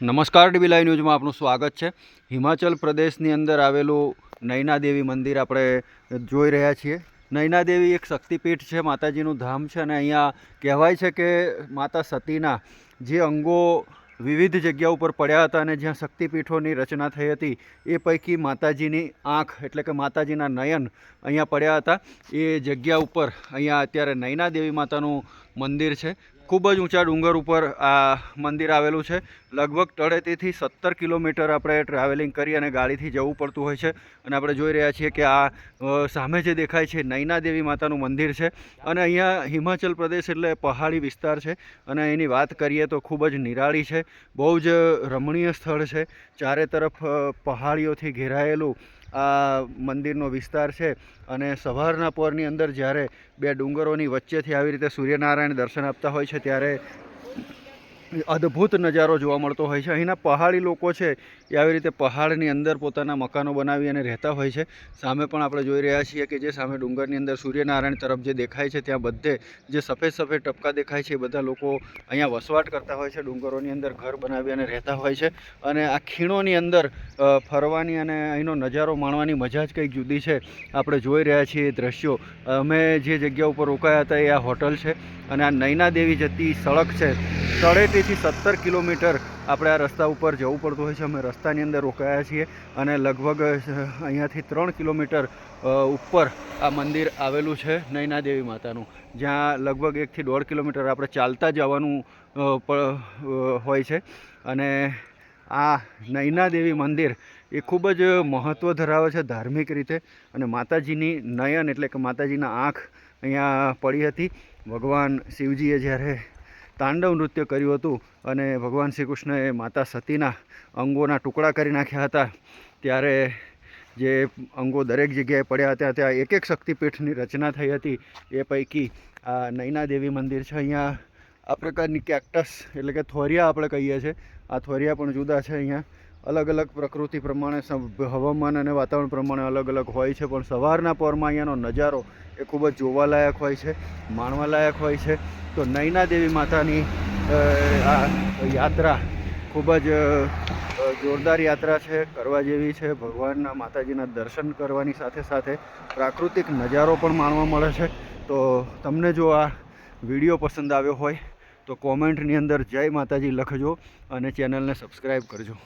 નમસ્કાર dB live ન્યૂઝમાં આપનું સ્વાગત છે. હિમાચલ પ્રદેશની અંદર આવેલું નૈનાદેવી મંદિર આપણે જોઈ રહ્યા છીએ. નૈનાદેવી એક શક્તિપીઠ છે, માતાજીનું ધામ છે અને અહીંયા કહેવાય છે કે માતા સતીના જે અંગો વિવિધ જગ્યા ઉપર પડ્યા હતા અને જ્યાં શક્તિપીઠોની રચના થઈ હતી, એ પૈકી માતાજીની આંખ એટલે કે માતાજીના નયન અહીંયા પડ્યા હતા. એ જગ્યા ઉપર અહીંયા અત્યારે નૈનાદેવી માતાનું મંદિર છે. ખૂબ જ ઊંચા ડુંગર ઉપર આ મંદિર આવેલું છે. લગભગ તળેટીથી સત્તર કિલોમીટર આપણે ટ્રાવેલિંગ કરી અને ગાડીથી જવું પડતું હોય છે. અને આપણે જોઈ રહ્યા છીએ કે આ સામે જે દેખાય છે નૈના દેવી માતાનું મંદિર છે. અને અહીંયા હિમાચલ પ્રદેશ એટલે પહાડી વિસ્તાર છે. અને એની વાત કરીએ તો ખૂબ જ નિરાળી છે. બહુ જ રમણીય સ્થળ છે. ચારે તરફ પહાડીઓથી ઘેરાયેલું આ મંદિરનો વિસ્તાર છે અને સવારના પોરની અંદર જ્યારે બે ડુંગરોની વચ્ચેથી આવી રીતે સૂર્યનારાયણ દર્શન આપતા હોય છે, ત્યારે અદ્ભુત નજારો જોવા મળતો હોય છે. અહીંના પહાડી લોકો છે, એ આવી રીતે પહાડની અંદર પોતાના મકાનો બનાવી અને રહેતા હોય છે. સામે પણ આપણે જોઈ રહ્યા છીએ કે જે સામે ડુંગરની અંદર સૂર્યનારાયણ તરફ જે દેખાય છે, ત્યાં બધે જે સફેદ સફેદ ટપકા દેખાય છે, એ બધા લોકો અહીંયા વસવાટ કરતા હોય છે, ડુંગરોની અંદર ઘર બનાવી અને રહેતા હોય છે. અને આ ખીણોની અંદર ફરવાની અને અહીંનો નજારો માણવાની મજા જ કંઈક જુદી છે. આપણે જોઈ રહ્યા છીએ એ દ્રશ્યો. અમે જે જગ્યા ઉપર રોકાયા હતા એ આ હોટલ છે. અને આ નૈના દેવી જતી સડક છે. તળેટીથી સત્તર કિલોમીટર આપણે આ રસ્તા ઉપર જવું પડતું હોય છે. અમે રસ્તાની અંદર રોકાયા છીએ અને લગભગ અહીંયાથી ત્રણ કિલોમીટર ઉપર આ મંદિર આવેલું છે નૈના દેવી માતાનું. જ્યાં લગભગ એકથી દોઢ કિલોમીટર આપણે ચાલતા જવાનું હોય છે. અને આ નૈના દેવી મંદિર એ ખૂબ જ મહત્ત્વ ધરાવે છે ધાર્મિક રીતે. અને માતાજીની નયન એટલે કે માતાજીના આંખ અહીંયા પડી હતી. ભગવાન શિવજીએ જ્યારે તાંડવ નૃત્ય કર્યું હતું અને ભગવાન શ્રી કૃષ્ણએ માતા સતીના અંગોના ટુકડા કરી નાખ્યા હતા. ત્યારે જે અંગો દરેક જગ્યાએ પડ્યા હતા, ત્યાં એક એક શક્તિપીઠની રચના થઈ હતી. એ પૈકી આ નૈના દેવી મંદિર છે. અહીંયા આ પ્રકારની કેક્ટસ એટલે કે થોરિયા આપણે કહીએ છીએ. આ થોરિયા પણ જુદા છે અહીંયા. અલગ અલગ પ્રકૃતિ પ્રમાણે હવામાન અને વાતાવરણ પ્રમાણે અલગ અલગ હોય છે, પણ સવારના પોરમાં અહીંયાનો નજારો એ ખૂબ જ જોવાલાયક હોય છે, માણવાલાયક હોય છે. તો નૈના દેવી માતાની આ યાત્રા ખૂબ જ જોરદાર યાત્રા છે, કરવા જેવી છે. ભગવાનના માતાજીના દર્શન કરવાની સાથે સાથે પ્રાકૃતિક નજારો પણ માણવા મળે છે. તો તમને જો આ વીડિયો પસંદ આવ્યો હોય, તો કોમેન્ટની અંદર જય માતાજી લખજો અને ચેનલને સબસ્ક્રાઈબ કરજો.